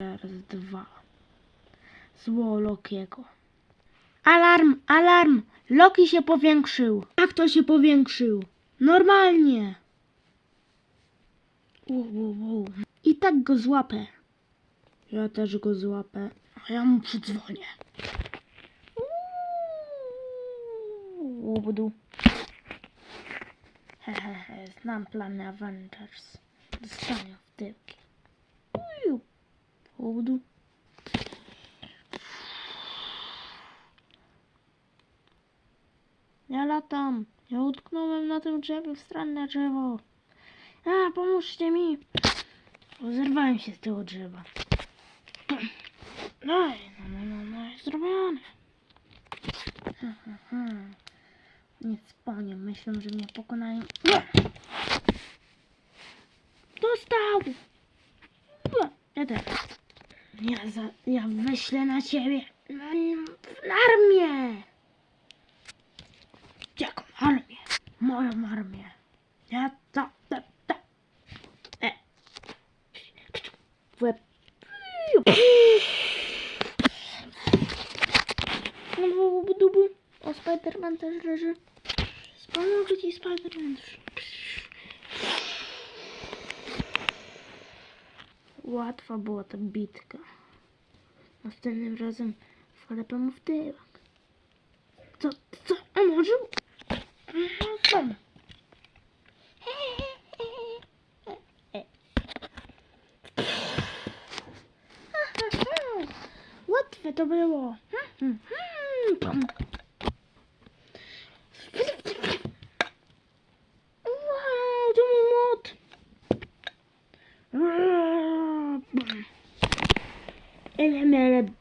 Raz, dwa. Zło Lokiego. Alarm, alarm! Loki się powiększył. Jak to się powiększył? Normalnie. Wow, wow, wow. I tak go złapę. Ja też go złapę. A ja mu przydzwonię. Łubudu. Hehehe, znam plany Avengers. Dostanie w tyłki. Ja latam. Ja utknąłem na tym drzewie w stronę drzewo. A, pomóżcie mi. Zerwałem się z tego drzewa. No, no, no, no, no, zrobione. Ha, ha, ha. Nic, panie, myślę, że mnie pokonają. Nie! Dostał! Nie, Ja też. Ja, za, ja wyślę na ciebie na, na armię! Jaką armię? Moją armię. Ja ta, ta, ta. E. W łeb. No, bu, bu, bu, bu. O, Spiderman też leży. Pomogę ci, Spiderman. Łatwa była ta bitka. Następnym razem wklepę mu w tyłek. Co, co, a może? No, co? Łatwe to było. Wow, to mój młot. Elemele Benz.